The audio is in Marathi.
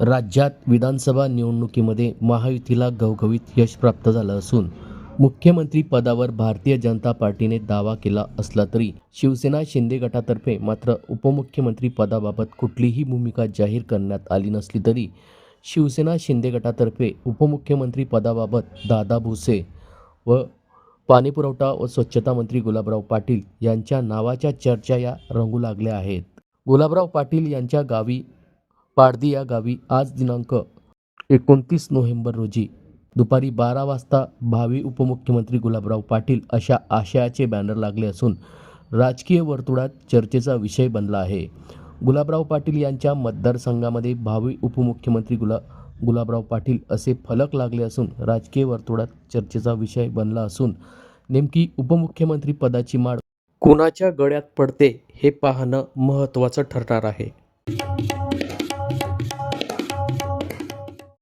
राज्यात विधानसभा निवडणुकीमध्ये महायुतीला घवघवीत यश प्राप्त झालं असून मुख्यमंत्री पदावर भारतीय जनता पार्टीने दावा केला असला तरी शिवसेना शिंदे गटातर्फे मात्र उपमुख्यमंत्री पदाबाबत कुठलीही भूमिका जाहीर करण्यात आली नसली तरी शिवसेना शिंदे गटातर्फे उपमुख्यमंत्री पदाबाबत दादा भुसे व पाणीपुरवठा व स्वच्छता मंत्री गुलाबराव पाटील यांच्या नावाच्या चर्चा या रंगू लागल्या आहेत. गुलाबराव पाटील यांच्या गावी पाडदी या गावी आज दिनांक एकोणतीस नोव्हेंबर रोजी दुपारी बारा वाजता भावी उपमुख्यमंत्री गुलाबराव पाटील अशा आशयाचे बॅनर लागले असून राजकीय वर्तुळात चर्चेचा विषय बनला आहे. गुलाबराव पाटील यांच्या मतदारसंघामध्ये भावी उपमुख्यमंत्री गुला गुलाबराव पाटील असे फलक लागले असून राजकीय वर्तुळात चर्चेचा विषय बनला असून नेमकी उपमुख्यमंत्री पदाची माळ कोणाच्या गळ्यात पडते हे पाहणं महत्त्वाचं ठरणार आहे.